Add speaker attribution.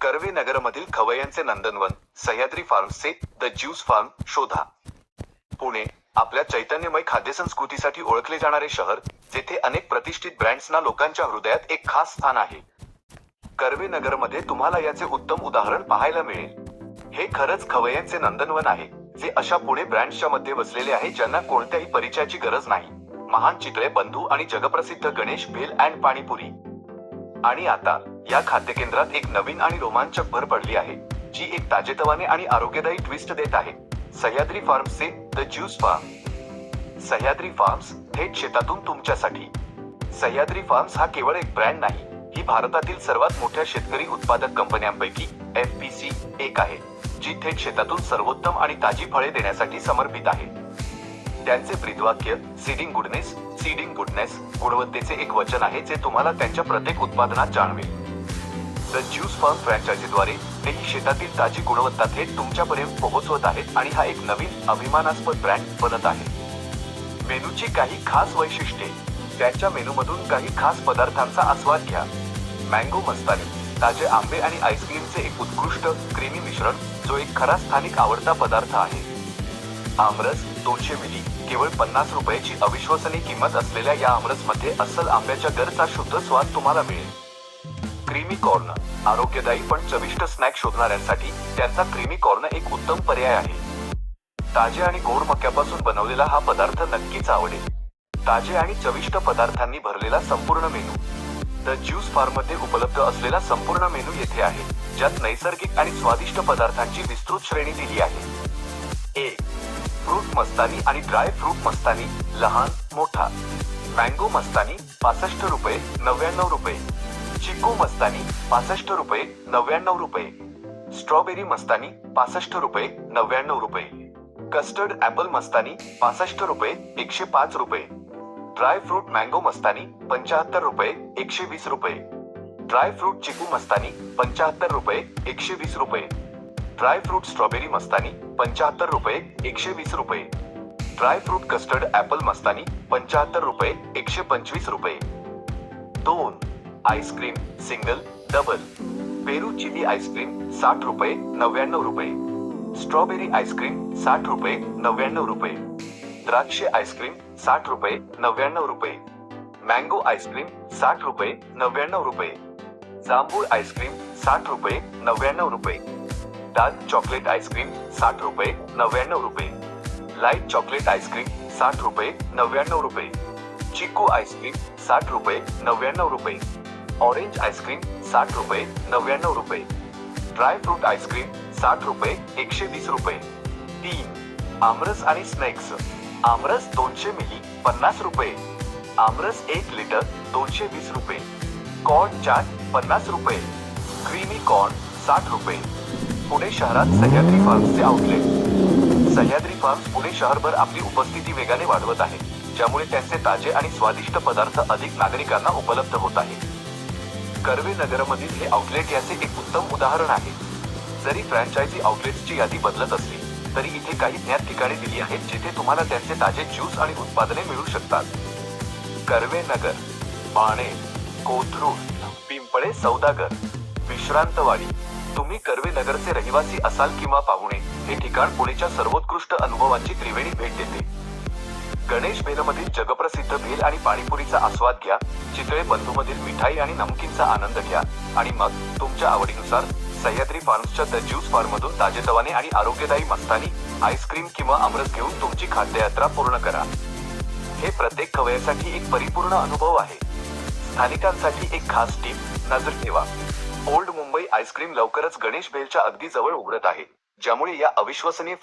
Speaker 1: कर्वे नगरमधील खवय्यांचे नंदनवन सह्याद्री फार्म्सचे द ज्यूस फार्म शोधा. पुणे आपल्या चैतन्यमय खाद्य संस्कृतीसाठी ओळखले जाणारे शहर जेथे अनेक प्रतिष्ठित ब्रँड्सना लोकांच्या हृदयात एक खास स्थान आहे. कर्वे नगरमध्ये तुम्हाला याचे उत्तम उदाहरण पाहायला मिळेल. हे खरंच खवय्यांचे नंदनवन आहे जे अशा पुणे ब्रँड्सच्या मध्ये बसलेले आहे ज्यांना कोणत्याही परिचयाची गरज नाही. महान चितळे बंधू आणि जगप्रसिद्ध गणेश भेल अँड पाणीपुरी. आणि आता या खाद्य केंद्रात एक नवीन आणि रोमांचक भर पडली आहे जी एक ताजेतवाने आणि आरोग्यदायी ट्विस्ट देत आहे. Sahyadri फार्म्सचे the juice farm Sahyadri farms थेट शेतातून तुमच्यासाठी. सह्याद्री फार्म्स हा केवळ एक ब्रँड नाही ही भारतातील सर्वात मोठ्या शेतकरी उत्पादक कंपन्यांपैकी एफ पी सी एक आहे जी थेट शेतातून सर्वोत्तम आणि ताजी फळे देण्यासाठी समर्पित आहे. त्यांचे ब्रीदवाक्य सीडिंग गुडनेस सीडिंग गुडनेस गुणवत्तेचे एक वचन आहे जे तुम्हाला त्यांच्या प्रत्येक उत्पादनात जाणवेल. द ज्यूस फार्म फ्रँचायझीद्वारे तेही शेतातील ताजी गुणवत्ता थेट तुमच्यापर्यंत पोहोचवत आहेत आणि हा एक नवीन अभिमानास्पद ब्रँड बनत आहे. मेनूची काही खास वैशिष्ट्ये. त्यांच्या मेनूमधून काही खास पदार्थांचा आस्वाद घ्या. मँगो मस्तानी ताजे आंबे आणि आईस्क्रीमचे एक उत्कृष्ट क्रीमी मिश्रण जो एक खरा स्थानिक आवडता पदार्थ आहे. आमरस दोनशे मिली. केवळ पन्नास रुपयाची अविश्वसनीय किंमत असलेल्या या आमरसमध्ये अस्सल आंब्याच्या गरचा शुद्ध स्वाद तुम्हाला मिळेल. क्रीमी कॉर्न आरोग्यदायी पण चविष्ट स्नॅक शोधणाऱ्यांसाठी त्यांचा क्रीमी कॉर्न एक उत्तम पर्याय आहे. ताजे आणि गोड मक्यापासून बनवलेला हा पदार्थ नक्कीच आवडेल. ताजे आणि चविष्ट पदार्थांनी भरलेला संपूर्ण मेनू. द ज्यूस फार्ममध्ये उपलब्ध असलेला संपूर्ण मेनू येथे आहे ज्यात नैसर्गिक आणि स्वादिष्ट पदार्थांची विस्तृत श्रेणी दिली आहे. ए फ्रूट मस्तानी आणि ड्राय फ्रूट मस्तानी लहान मोठा. मँगो मस्तानी पासष्ट रुपये नव्याण्णव रुपये. चिकू मस्तानी पासष्ट रुपये नव्याण्णव रुपये. स्ट्रॉबेरी मस्तानी पासष्ट रुपये नव्याण्णव रुपये. कस्टर्ड ऍपल मस्तानी पासष्ट रुपये एकशे पाच रुपये. ड्राय फ्रूट मँगो मस्तानी पंचाहत्तर रुपये एकशे वीस रुपये. ड्राय फ्रूट चिकू मस्तानी पंचाहत्तर रुपये एकशे वीस रुपये. ड्राय फ्रूट स्ट्रॉबेरी मस्तानी पंचाहत्तर रुपये एकशे वीस रुपये. ड्राय फ्रूट कस्टर्ड ऍपल मस्तानी पंचाहत्तर रुपये एकशे पंचवीस रुपये. दोन आईस्क्रीम सिंगल डबल. पेरू चिली आईस्क्रीम साठ रुपये नव्याण्णव रुपये. स्ट्रॉबेरी आईस्क्रीम साठ रुपये नव्याण्णव रुपये. द्राक्षे आईस्क्रीम साठ रुपये नव्याण्णव रुपये. मँगो आईस्क्रीम साठ रुपये नव्याण्णव रुपये. जांभूळ आईस्क्रीम साठ रुपये नव्याण्णव रुपये. डार्क चॉकलेट आइसक्रीम साठ रुपये, नव्याण्णव रुपये. लाईट चॉकलेट आईस्क्रीम साठ रुपये, नव्याण्णव रुपये. चिकू आईस्क्रीम साठ रुपये, नव्याण्णव रुपये. ऑरेंज आईस्क्रीम साठ रुपये, नव्याण्णव रुपये. ड्राय फ्रूट आईस्क्रीम साठ रुपये, एकशे वीस रुपये. तीन, आमरस आणि स्नॅक्स आमरस दोनशे मिली, पन्नास रुपये. आमरस एक लिटर दोनशे वीस रुपये. कॉर्न चाट पन्नास रुपये. क्रीमी कॉर्न साठ रुपये. पुणे शहरात सह्याद्री फार्म्सचे आउटलेट सह्याद्री फार्म्स पुणे शहरभर आपली उपस्थिती वेगाने वाढवत आहे ज्यामुळे त्यांचे ताजे आणि स्वादिष्ट पदार्थ अधिक नागरिकांना उपलब्ध होत आहे. कर्वे नगरमधील हे आउटलेट याचे एक उत्तम उदाहरण आहे. जरी फ्रँचायझी आउटलेट्सची यादी बदलत असली तरी इथे काही ज्ञात ठिकाणे दिली आहेत जिथे तुम्हाला त्यांचे ताजे ज्यूस आणि उत्पादने मिळू शकतात. कर्वे नगर पाणे कोथरूड पिंपळे सौदागर विश्रांतवाडी तुम्ही कर्वे नगरचे रहिवासी असाल किंवा पाहुणे हे ठिकाण पुणेच्या सर्वोत्कृष्ट अनुभवांची त्रिवेणी भेट देते. गणेश भेलमधील जगप्रसिद्ध भेल आणि पाणीपुरीचा आस्वाद घ्या चितळे बंधूमधील मिठाई आणि नमकीनचा आनंद घ्या आणि मग तुमच्या आवडीनुसार सह्याद्री फार्म्सच्या द ज्यूस फार्ममधून ताजेतवाने आणि आरोग्यदायी मस्तानी आईस्क्रीम किंवा आमरस घेऊन तुमची खाद्ययात्रा पूर्ण करा. हे प्रत्येक खवयासाठी एक परिपूर्ण अनुभव आहे. स्थानिकांसाठी एक खास टीप नजर ठेवा. ओल्ड मुंबई आईस्क्रीम लवकरच गणेश बेलच्या अगदी जवळ उघडत आहे ज्यामुळे या अविश्वसनीय